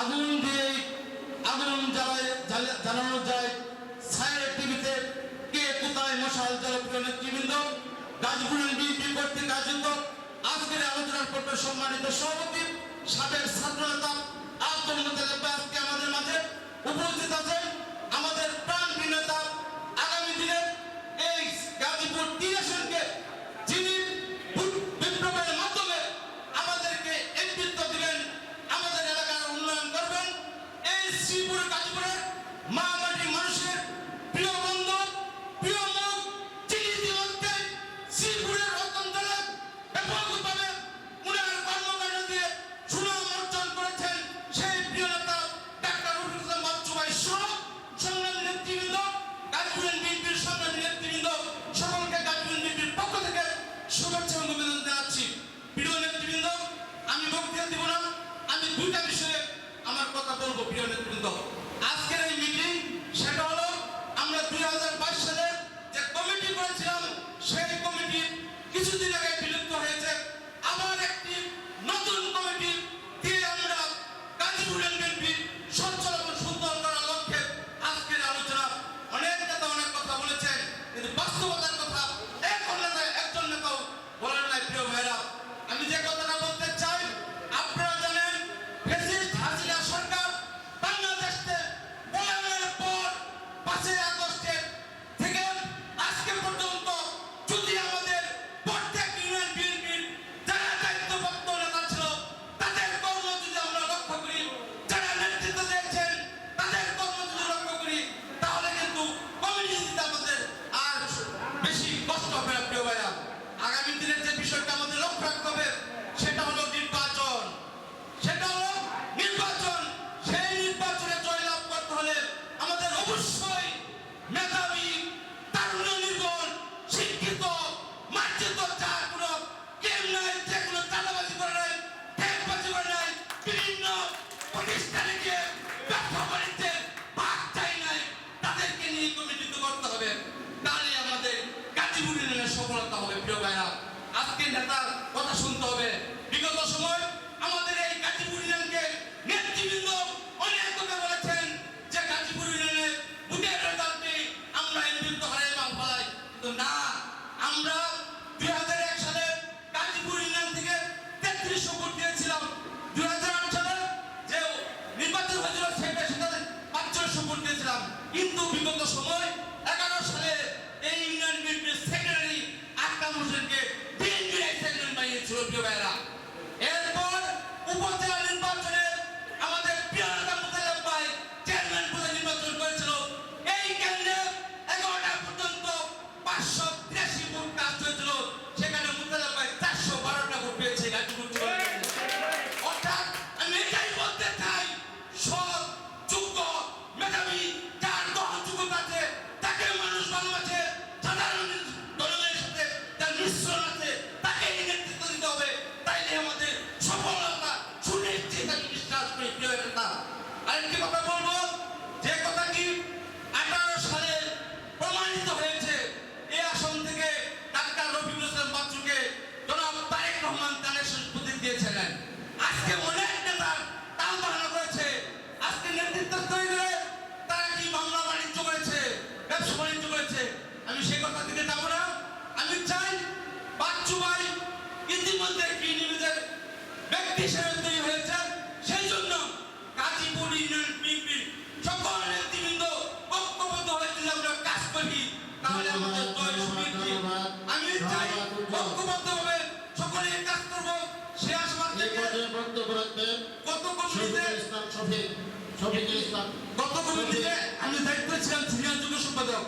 আগুন দিয়ে আগুন জ্বালায় জ্বালানো যায়। টিভিতে কে কোথায় মশাল জনপ্রিয় নেতৃবৃন্দ? গাছগুলো কাজ আজকের আলোচনার পর্বে সম্মানিত সভাপতি সাবেক তাদেরকে নিয়ে তাহলে আমাদের গাজীপুর সফলতা হবে প্রিয় ভাইরা। আজকে নেতার কথা শুনে সে কথা দিতে যাব না। আমি চাই বাচ্চু ভাই ইতিমধ্যে একটি নিজের ব্যক্তি হিসেবে তৈরি হয়েছে। সেই জন্য গাজীপুর ইউনিয়ন বিএনপির সকল নেতৃবৃন্দ ঐক্যবদ্ধ হয়ে আমরা কাজ করি তাহলে আমাদের জয় সমৃদ্ধি আমি চাই ঐক্যবদ্ধ হবে সকলে কাজ করব। সে আসবার থেকে গত কমিটিতে ইসলাম শফিক শফিক ইসলাম। গত কমিটিতে আমি দায়িত্ব ছিলাম সিনিয়র যুব সম্পাদক।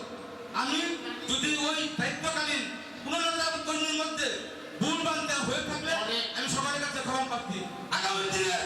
আমি যদি ওই দায়িত্বকালীন পুনরাবর্তনের মধ্যে ভুল বানতে হয়ে থাকলে আমি সবার কাছে ক্ষমা প্রার্থী। আগামী দিনে